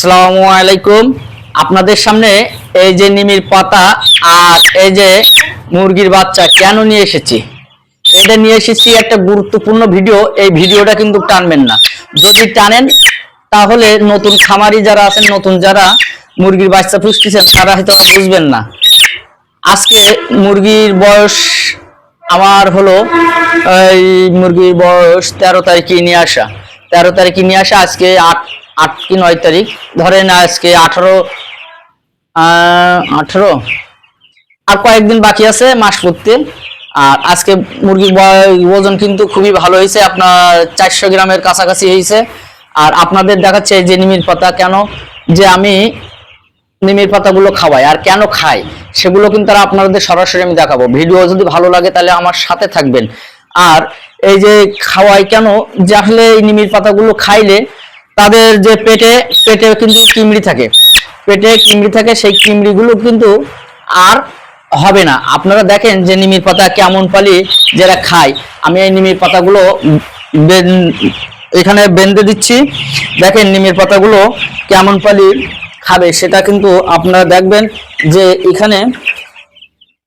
আসসালামু আলাইকুম। আপনাদের সামনে এই যে নিমির পাতা আর এই যে মুরগির বাচ্চা কেন নিয়ে এসেছি? এটা নিয়ে এসেছি একটা গুরুত্বপূর্ণ ভিডিও। এই ভিডিওটা কিন্তু টানবেন না। যদি টানেন, তাহলে নতুন খামারি যারা আছেন, নতুন যারা মুরগির বাচ্চা পুষতেছেন, তারা হয়তো বুঝবেন না। আজকে মুরগির বয়স আমার হলো, এই মুরগির বয়স তেরো তারিখে নিয়ে আসা। তেরো তারিখে নিয়ে আসা আজকে আট আট কি নয় তারিখ। ধরেন আজকে আঠারো আঠারো। আর কয়েকদিন বাকি আছে মাস করতে আর আজকে মুরগির ওজন কিন্তু খুবই ভালো হয়েছে, আপনার চারশো গ্রামের কাছাকাছি হয়েছে। আর আপনাদের দেখাচ্ছে যে নিমির পাতা কেন, যে আমি নিমের পাতাগুলো খাওয়াই। আর কেন খাই, সেগুলো কিন্তু আপনাদের সরাসরি আমি দেখাবো। ভিডিও যদি ভালো লাগে তাহলে আমার সাথে থাকবেন। আর এই যে খাওয়াই কেন, যে আসলে এই নিমের পাতাগুলো খাইলে তাদের যে পেটে পেটে কিন্তু কিমড়ি থাকে। পেটে কিমড়ি থাকে, সেই কিমড়িগুলো কিন্তু আর হবে না। আপনারা দেখেন যে নিমির পাতা কেমন পালি যারা খায়। আমি এই নিমির পাতাগুলো এখানে বেঁধে দিচ্ছি। দেখেন নিমের পাতাগুলো কেমন পালি খাবে, সেটা কিন্তু আপনারা দেখবেন যে এখানে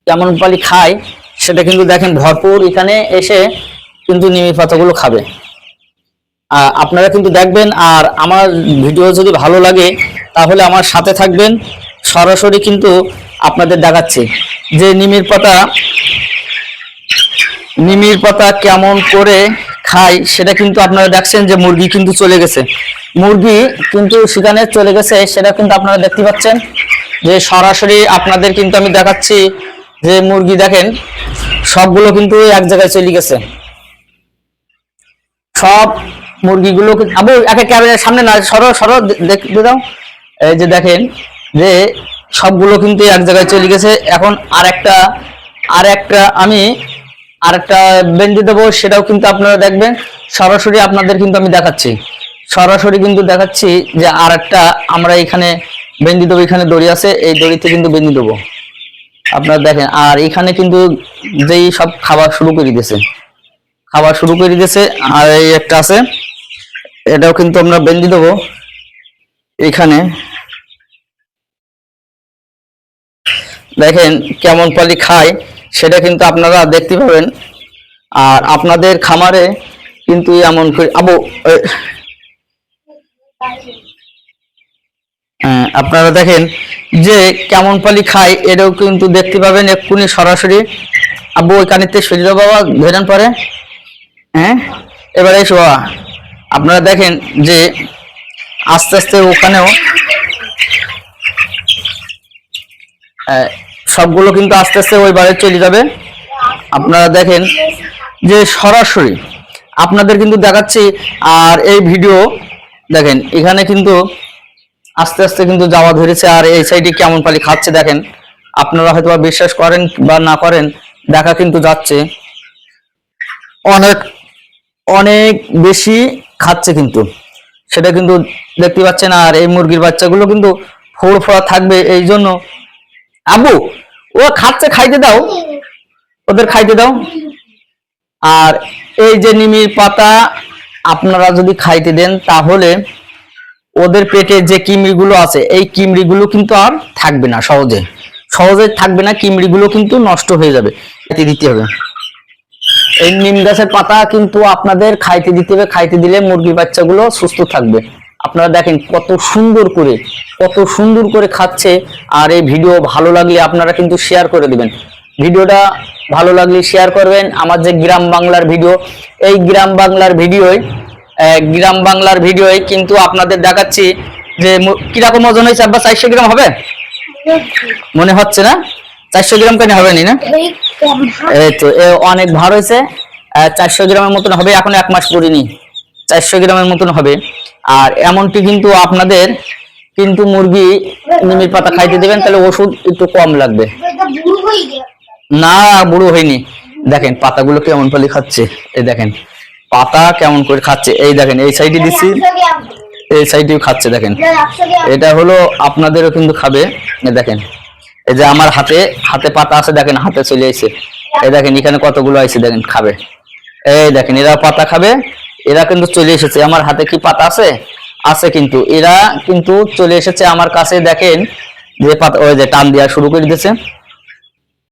কেমন পালি খায়, সেটা কিন্তু দেখেন ভরপুর। এখানে এসে কিন্তু নিমের পাতাগুলো খাবে। আপনারা কিন্তু দেখবেন, আর আমার ভিডিও যদি ভালো লাগে, তাহলে আমার সাথে থাকবেন। সরাসরি কিন্তু আপনাদের দেখাচ্ছি যে নিমির পাতা নিমির পাতা কেমন করে খায়, সেটা কিন্তু আপনারা দেখছেন যে মুরগি কিন্তু চলে গেছে। মুরগি কিন্তু সেখানে চলে গেছে, সেটা কিন্তু আপনারা দেখতে পাচ্ছেন। যে সরাসরি আপনাদের কিন্তু আমি দেখাচ্ছি যে মুরগি দেখেন, সবগুলো কিন্তু এক জায়গায় চলে গেছে। সব মুরগিগুলো কিন্তু- আবু, একে ক্যামেরার সামনে না, সরো সরো, দে- দেখতে দাও। এই যে দেখেন, যে সবগুলো কিন্তু এক জায়গায় চলে গেছে। এখন আর একটা আর একটা আমি আর একটা বেঞ্জি দেবো, সেটাও কিন্তু আপনারা দেখবেন। সরাসরি আপনাদের কিন্তু আমি দেখাচ্ছি। সরাসরি কিন্তু দেখাচ্ছি যে আর একটা আমরা এখানে বেঞ্জি দেবো, এখানে দড়ি আছে। এই দড়িতে কিন্তু বেঞ্জি দেবো। আপনারা দেখেন, আর এখানে কিন্তু যেই সব খাবার শুরু করে দিয়েছে। খাবার শুরু করে দিয়েছে। আর এই একটা আছে এটাও কিন্তু আমরা বেঞ্জি দেবো এখানে। দেখেন কেমন পালি খায় সেটা কিন্তু আপনারা দেখতে পাবেন। আর আপনাদের খামারে কিন্তু এমন করে আবু হ্যাঁ, আপনারা দেখেন যে কেমন পালি খায় এটাও কিন্তু দেখতে পাবেন এক্ষুনি সরাসরি। আবু ওই কানিতে সূর্য বাবা ধরেন পরে। হ্যাঁ? এবারে এসো আপনারা দেখেন যে আস্তে আস্তে ওখানেও সবগুলো কিন্তু আস্তে আস্তে ওই বারে চলে যাবে। আপনারা দেখেন যে সরাসরি আপনাদের কিন্তু দেখাচ্ছি, আর এই ভিডিও, দেখেন এখানে কিন্তু আস্তে আস্তে কিন্তু যাওয়া ধরেছে, আর এই সাইডে কেমন পালি খাচ্ছে দেখেন। আপনারা হয়তো বিশ্বাস করেন বা না করেন, দেখা কিন্তু যাচ্ছে। অনেক অনেক বেশি খাচ্ছে কিন্তু। সেটা কিন্তু দেখতে পাচ্ছেন, আর এই মুরগির বাচ্চাগুলো কিন্তু ফোড় ফোড়া থাকবে এই জন্য। আবু ও খাচ্ছে, খাইতে দাও। ওদের খাইতে দাও। আর এই যে নিমির পাতা, আপনারা যদি খাইতে দেন, তাহলে ওদের পেটে যে কিমড়িগুলো আছে, এই কিমড়িগুলো কিন্তু আর থাকবে না সহজে। সহজে থাকবে না, কিমড়িগুলো কিন্তু নষ্ট হয়ে যাবে। এতে দিতে হবে। এই নিম গাছের পাতা কিন্তু আপনাদের খাইতে দিতে হবে, খাইতে দিলে মুরগি বাচ্চাগুলো সুস্থ থাকবে। আপনারা দেখেন কত সুন্দর করে, কত সুন্দর করে খাচ্ছে, আর এই ভিডিও ভালো লাগলে আপনারা কিন্তু শেয়ার করে দিবেন। ভিডিওটা ভালো লাগলে শেয়ার করবেন। আমার যে গ্রাম বাংলার ভিডিও, এই গ্রাম বাংলার ভিডিওয় গ্রাম বাংলার ভিডিওয় কিন্তু আপনাদের দেখাচ্ছি যে কীরকম ওজন হয়েছে? আব্বা, চারশো গ্রাম হবে? মনে হচ্ছে না? চারশো গ্রাম কেন হবে না এই তো অনেক ভার হয়েছে। চারশো গ্রামের মতন হবে এখন এক মাস পরিনি। চারশো গ্রামের মতন হবে। আর এমনটি কিন্তু আপনাদের কিন্তু মুরগি নিমির পাতা খাইতে দেবেন তাহলে ওষুধ একটু কম লাগবে। না বুড়ো হয়নি। দেখেন পাতাগুলো কেমন পালি খাচ্ছে। এই দেখেন পাতা কেমন করে খাচ্ছে। এই দেখেন এই সাইডে দিচ্ছি এই সাইডেও খাচ্ছে দেখেন। এটা হলো আপনাদেরও কিন্তু খাবে। দেখেন এই যে আমার হাতে হাতে পাতা আছে, দেখেন হাতে চলে আসে এই দেখেন, এখানে কতগুলো আছে দেখেন, খাবে। এই দেখেন, এরা পাতা খাবে, এরা কিন্তু চলে এসেছে। আমার হাতে কি পাতা আছে? আছে কিন্তু। এরা কিন্তু চলে এসেছে আমার কাছে, দেখেন, যে পাতা- ওই যে টান দেওয়া শুরু করে দিয়েছে।